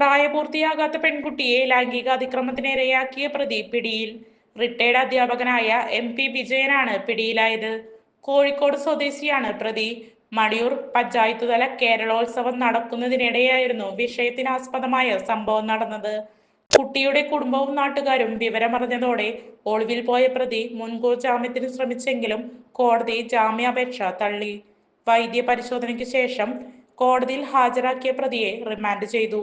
പ്രായപൂർത്തിയാകാത്ത പെൺകുട്ടിയെ ലൈംഗിക അതിക്രമത്തിനിരയാക്കിയ പ്രതി പിടിയിൽ. റിട്ടയർഡ് അധ്യാപകനായ എം പി വിജയനാണ് പിടിയിലായത്. കോഴിക്കോട് സ്വദേശിയാണ് പ്രതി. മടിയൂർ പഞ്ചായത്ത് തല കേരളോത്സവം നടക്കുന്നതിനിടെയായിരുന്നു വിഷയത്തിനാസ്പദമായ സംഭവം നടന്നത്. കുട്ടിയുടെ കുടുംബവും നാട്ടുകാരും വിവരമറിഞ്ഞതോടെ ഒളിവിൽ പോയ പ്രതി മുൻകൂർ ജാമ്യത്തിന് ശ്രമിച്ചെങ്കിലും കോടതി ജാമ്യാപേക്ഷ തള്ളി. വൈദ്യ പരിശോധനയ്ക്ക് ശേഷം കോടതിയിൽ ഹാജരാക്കിയ പ്രതിയെ റിമാൻഡ് ചെയ്തു.